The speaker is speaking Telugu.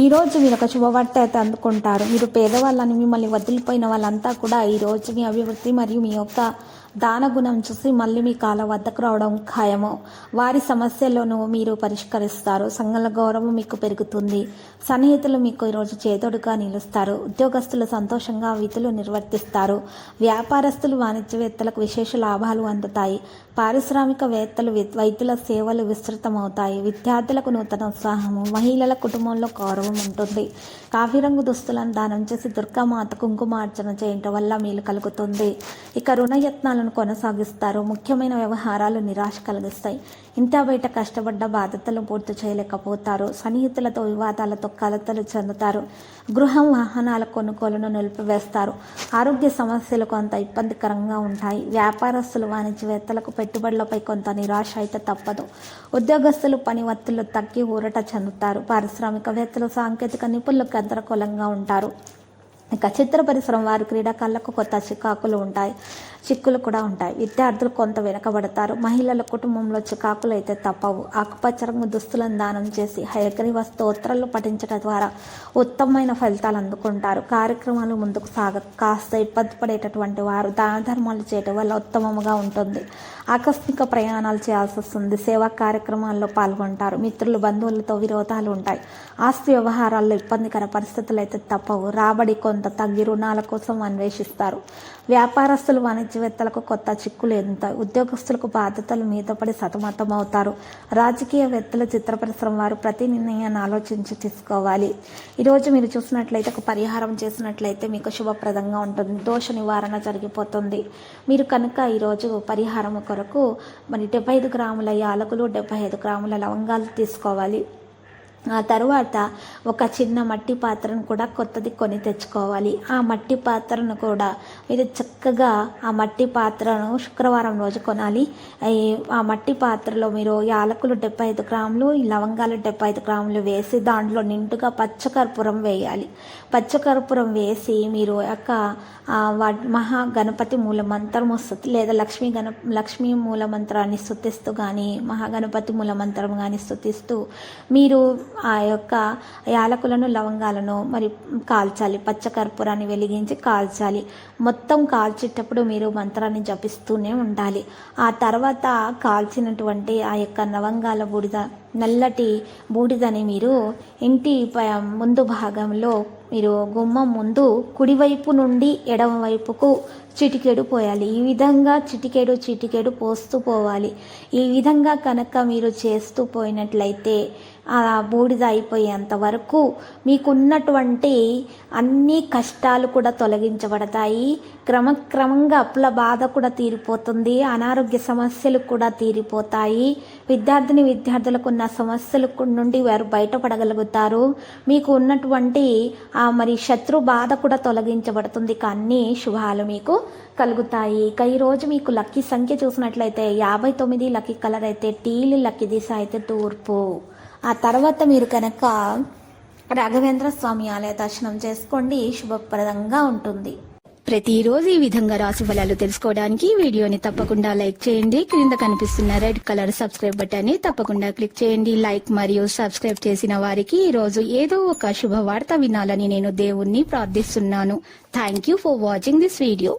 ఈరోజు మీరు ఒక శుభవార్త అయితే అందుకుంటారు. మీరు పేదవాళ్ళని మిమ్మల్ని వదిలిపోయిన వాళ్ళంతా కూడా ఈ మీ అభివృద్ధి మరియు మీ యొక్క దాన గుణం చూసి మళ్ళీ మీ కాళ్ళ వద్దకు రావడం ఖాయము. వారి సమస్యలను మీరు పరిష్కరిస్తారు. సంఘాల గౌరవం మీకు పెరుగుతుంది. సన్నిహితులు మీకు ఈరోజు చేదోడుగా నిలుస్తారు. ఉద్యోగస్తులు సంతోషంగా విధులు నిర్వర్తిస్తారు. వ్యాపారస్తులు వాణిజ్యవేత్తలకు విశేష లాభాలు అందుతాయి. పారిశ్రామికవేత్తలు వైద్యుల సేవలు విస్తృతమవుతాయి. విద్యార్థులకు నూతన ఉత్సాహము మహిళల కుటుంబంలో గౌరవం ఉంటుంది. కాఫీ రంగు దుస్తులను దానం చేసి దుర్గామాత కుంకుమార్చన చేయటం వల్ల మేలు కలుగుతుంది. ఇక రుణ యత్నాలను కొనసాగిస్తారు. ముఖ్యమైన వ్యవహారాలు నిరాశ కలిగిస్తాయి. ఇంత బయట కష్టపడ్డ బాధ్యతలు పూర్తి చేయలేకపోతారు. సన్నిహితులతో వివాదాలతో కలతలు చెందుతారు. గృహం వాహనాల కొనుగోలును నిలిపివేస్తారు. ఆరోగ్య సమస్యలు కొంత ఇబ్బందికరంగా ఉంటాయి. వ్యాపారస్తులు వాణిజ్యవేత్తలకు పెట్టుబడులపై కొంత నిరాశ అయితే తప్పదు. ఉద్యోగస్తులు పని ఒత్తిళ్ళు తగ్గి ఊరట చెందుతారు. పారిశ్రామికవేత్తలు సాంకేతిక నిపుణులు గందరగోళంగా ఉంటారు. ఇక చిత్ర పరిశ్రమ వారి క్రీడాకారులకు కొత్త చికాకులు ఉంటాయి. చిక్కులు కూడా ఉంటాయి. విద్యార్థులు కొంత వెనకబడతారు. మహిళల కుటుంబంలో చికాకులు అయితే తప్పవు. ఆకుపచ్చ రంగు దుస్తులను దానం చేసి హయగ్రీవ స్తోత్రాలు పఠించడం ద్వారా ఉత్తమమైన ఫలితాలు అందుకుంటారు. కార్యక్రమాలు ముందుకు సాగ కాస్త ఇబ్బంది పడేటటువంటి వారు దాన ధర్మాలు చేయటం వల్ల ఉత్తమముగా ఉంటుంది. ఆకస్మిక ప్రయాణాలు చేయాల్సి వస్తుంది. సేవా కార్యక్రమాల్లో పాల్గొంటారు. మిత్రులు బంధువులతో విరోధాలు ఉంటాయి. ఆస్తి వ్యవహారాల్లో ఇబ్బందికర పరిస్థితులు అయితే తప్పవు. రాబడి కొంత తగ్గి రుణాల కోసం అన్వేషిస్తారు. వ్యాపారస్తులు రాజ్యవేత్తలకు కొత్త చిక్కులు ఎంత ఉద్యోగస్తులకు బాధ్యతలు మీద పడి సతమతం అవుతారు రాజకీయవేత్తలు చిత్ర పరిశ్రమ వారు ప్రతి నిర్ణయాన్ని ఆలోచించి తీసుకోవాలి. ఈరోజు మీరు చూసినట్లయితే ఒక పరిహారం చేసినట్లయితే మీకు శుభప్రదంగా ఉంటుంది. దోష నివారణ జరిగిపోతుంది. మీరు కనుక ఈరోజు పరిహారం కొరకు మరి డెబ్బై ఐదు గ్రాముల యాలకులు డెబ్బై ఐదు గ్రాముల లవంగాలు తీసుకోవాలి. ఆ తర్వాత ఒక చిన్న మట్టి పాత్రను కూడా కొత్తది కొని తెచ్చుకోవాలి. ఆ మట్టి పాత్రను కూడా మీరు చక్కగా ఆ మట్టి పాత్రను శుక్రవారం రోజు కొనాలి. ఆ మట్టి పాత్రలో మీరు యాలకులు డెబ్బై ఐదు గ్రాములు లవంగాలు డెబ్బై ఐదు గ్రాములు వేసి దాంట్లో నిండుగా పచ్చకర్పూరం వేయాలి. పచ్చకర్పూరం వేసి మీరు యొక్క మహా గణపతి మూల మంత్రము స్థుతి లేదా లక్ష్మీ గణ లక్ష్మీ మూల మంత్రాన్ని స్థుతిస్తూ కానీ మహాగణపతి మూల మంత్రం కానీ స్థుతిస్తూ మీరు ఆ యొక్క యాలకులను లవంగాలను మరి కాల్చాలి. పచ్చకర్పూరాన్ని వెలిగించి కాల్చాలి. మొత్తం కాల్చేటప్పుడు మీరు మంత్రాన్ని జపిస్తూనే ఉండాలి. ఆ తర్వాత కాల్చినటువంటి ఆ యొక్క లవంగాల బూడిద నల్లటి బూడిదని మీరు ఇంటి ప- ముందు భాగంలో మీరు గుమ్మం ముందు కుడివైపు నుండి ఎడమ వైపుకు చిటికెడు పోయాలి. ఈ విధంగా చిటికెడు చిటికెడు పోస్తూ పోవాలి. ఈ విధంగా కనుక మీరు చేస్తూ పోయినట్లయితే ఆ బూడిద అయిపోయేంత వరకు మీకున్నటువంటి అన్ని కష్టాలు కూడా తొలగించబడతాయి. క్రమక్రమంగా అప్పుల బాధ కూడా తీరిపోతుంది. అనారోగ్య సమస్యలు కూడా తీరిపోతాయి. విద్యార్థిని విద్యార్థులకు ఉన్న సమస్యల నుండి వారు బయటపడగలుగుతారు. మీకు ఉన్నటువంటి ఆ మరి శత్రు బాధ కూడా తొలగించబడుతుంది. కానీ శుభాలు మీకు కలుగుతాయి. ఇక ఈరోజు మీకు లక్కీ సంఖ్య చూసినట్లయితే యాభై తొమ్మిది లక్కీ కలర్ అయితే టీలు లక్కీ దిశ అయితే తూర్పు. ఆ తర్వాత మీరు కనుక రాఘవేంద్ర స్వామి ఆలయ దర్శనం చేసుకోండి. శుభప్రదంగా ఉంటుంది. ప్రతిరోజు ఈ విధంగా రాశి ఫలాలు తెలుసుకోవడానికి వీడియోని తప్పకుండా లైక్ చేయండి. క్రింద కనిపిస్తున్న రెడ్ కలర్ సబ్స్క్రైబ్ బటన్ని తప్పకుండా క్లిక్ చేయండి. లైక్ మరియు సబ్స్క్రైబ్ చేసిన వారికి ఈ రోజు ఏదో ఒక శుభవార్త వినాలని నేను దేవుణ్ణి ప్రార్థిస్తున్నాను. Thank you for watching this video